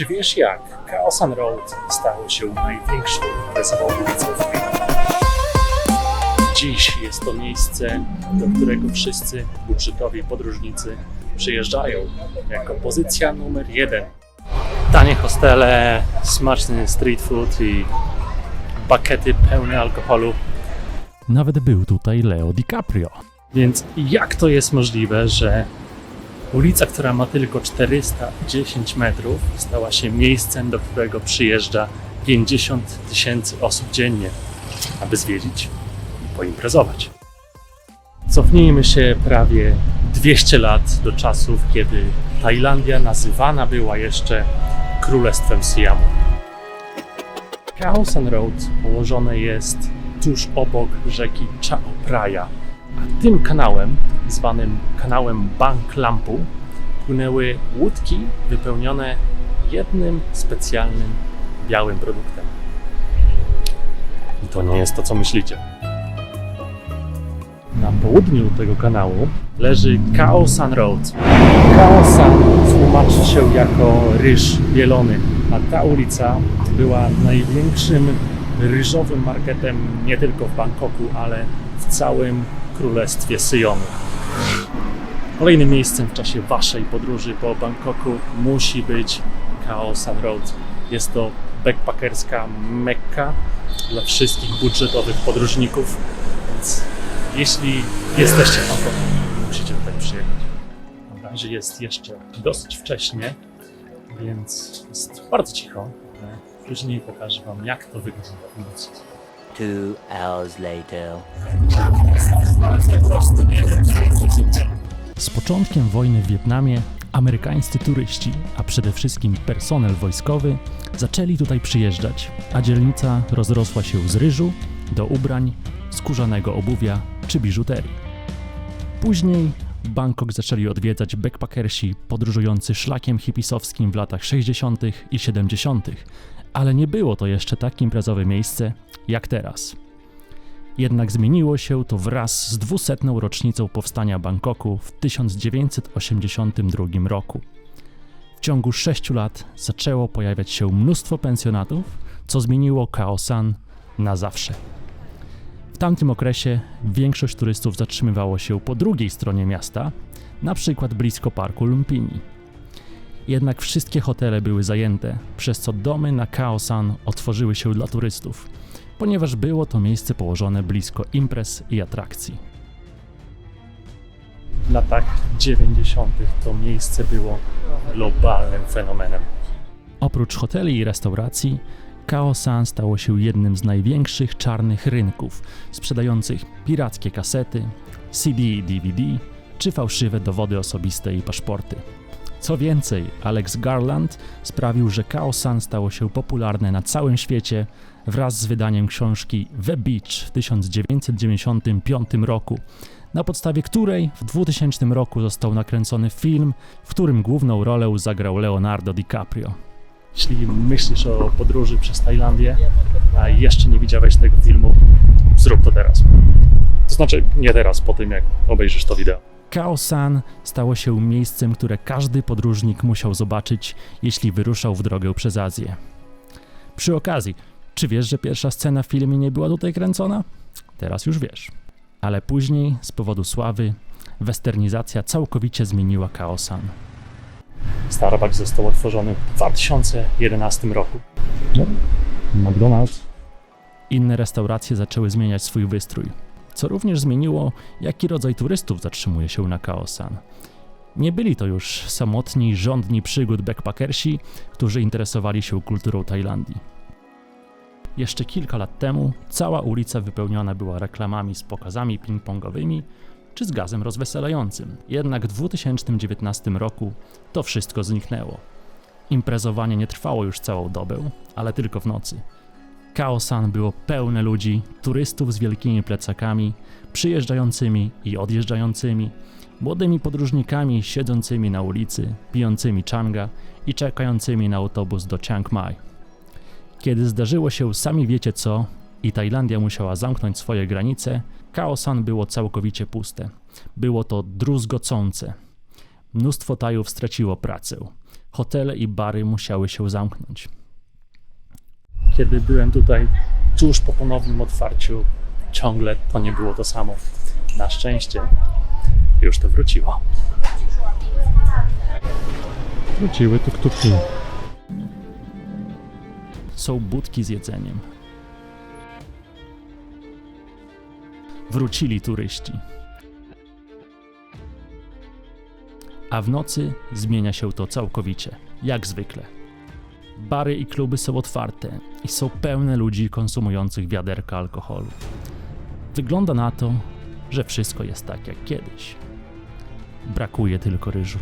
Czy wiesz jak Kaosan Road stało się największą imprezową ulicą w? Dziś jest to miejsce, do którego wszyscy budżetowi podróżnicy przyjeżdżają jako pozycja numer jeden. Tanie hostele, smaczny street food i bakety pełne alkoholu. Nawet był tutaj Leo DiCaprio. Więc jak to jest możliwe, że ulica, która ma tylko 410 metrów, stała się miejscem, do którego przyjeżdża 50 tysięcy osób dziennie, aby zwiedzić i poimprezować? Cofnijmy się prawie 200 lat do czasów, kiedy Tajlandia nazywana była jeszcze Królestwem Siamu. Khao San Road położone jest tuż obok rzeki Chao Phraya, a tym kanałem, zwanym kanałem Bang Lampu, płynęły łódki wypełnione jednym specjalnym białym produktem. I to nie jest to, co myślicie. Na południu tego kanału leży Khao San Road. Khao San tłumaczy się jako ryż bielony, a ta ulica była największym ryżowym marketem nie tylko w Bangkoku, ale w całym królestwie Syjonu. Kolejnym miejscem w czasie Waszej podróży po Bangkoku musi być Khao San Road. Jest to backpackerska mekka dla wszystkich budżetowych podróżników, więc jeśli jesteście w Bangkoku, musicie tutaj przyjechać. Na razie jest jeszcze dosyć wcześnie, więc jest bardzo cicho. Później pokażę Wam, jak to wygląda w nocy. Two hours later. Z początkiem wojny w Wietnamie amerykańscy turyści, a przede wszystkim personel wojskowy, zaczęli tutaj przyjeżdżać, a dzielnica rozrosła się z ryżu do ubrań, skórzanego obuwia czy biżuterii. Później Bangkok zaczęli odwiedzać backpackersi podróżujący szlakiem hipisowskim w latach 60. i 70., ale nie było to jeszcze tak imprezowe miejsce jak teraz. Jednak zmieniło się to wraz z 200. rocznicą powstania Bangkoku w 1982 roku. W ciągu 6 lat zaczęło pojawiać się mnóstwo pensjonatów, co zmieniło Khao San na zawsze. W tamtym okresie większość turystów zatrzymywało się po drugiej stronie miasta, na przykład blisko parku Lumpini. Jednak wszystkie hotele były zajęte, przez co domy na Khao San otworzyły się dla turystów ponieważ było to miejsce położone blisko imprez i atrakcji. W latach 90. to miejsce było globalnym fenomenem. Oprócz hoteli i restauracji, Khao San stało się jednym z największych czarnych rynków, sprzedających pirackie kasety, CD i DVD, czy fałszywe dowody osobiste i paszporty. Co więcej, Alex Garland sprawił, że Khao San stało się popularne na całym świecie wraz z wydaniem książki The Beach w 1995 roku, na podstawie której w 2000 roku został nakręcony film, w którym główną rolę zagrał Leonardo DiCaprio. Jeśli myślisz o podróży przez Tajlandię, a jeszcze nie widziałeś tego filmu, zrób to teraz. To znaczy nie teraz, po tym jak obejrzysz to wideo. Khao San stało się miejscem, które każdy podróżnik musiał zobaczyć, jeśli wyruszał w drogę przez Azję. Przy okazji, czy wiesz, że pierwsza scena w filmie nie była tutaj kręcona? Teraz już wiesz. Ale później, z powodu sławy, westernizacja całkowicie zmieniła Khao San. Starbucks został otworzony w 2011 roku. McDonald's. Inne restauracje zaczęły zmieniać swój wystrój, co również zmieniło, jaki rodzaj turystów zatrzymuje się na Khao San. Nie byli to już samotni, żądni przygód backpackersi, którzy interesowali się kulturą Tajlandii. Jeszcze kilka lat temu cała ulica wypełniona była reklamami z pokazami ping-pongowymi czy z gazem rozweselającym. Jednak w 2019 roku to wszystko zniknęło. Imprezowanie nie trwało już całą dobę, ale tylko w nocy. Kaosan było pełne ludzi, turystów z wielkimi plecakami, przyjeżdżającymi i odjeżdżającymi, młodymi podróżnikami siedzącymi na ulicy, pijącymi changa i czekającymi na autobus do Chiang Mai. Kiedy zdarzyło się sami wiecie co i Tajlandia musiała zamknąć swoje granice, Kaosan było całkowicie puste. Było to druzgocące. Mnóstwo Tajów straciło pracę. Hotele i bary musiały się zamknąć. Kiedy byłem tutaj tuż po ponownym otwarciu, ciągle to nie było to samo. Na szczęście już to wróciło. Wróciły tuk-tuki. Są budki z jedzeniem. Wrócili turyści. A w nocy zmienia się to całkowicie, jak zwykle. Bary i kluby są otwarte i są pełne ludzi konsumujących wiaderka alkoholu. Wygląda na to, że wszystko jest tak jak kiedyś. Brakuje tylko ryżu.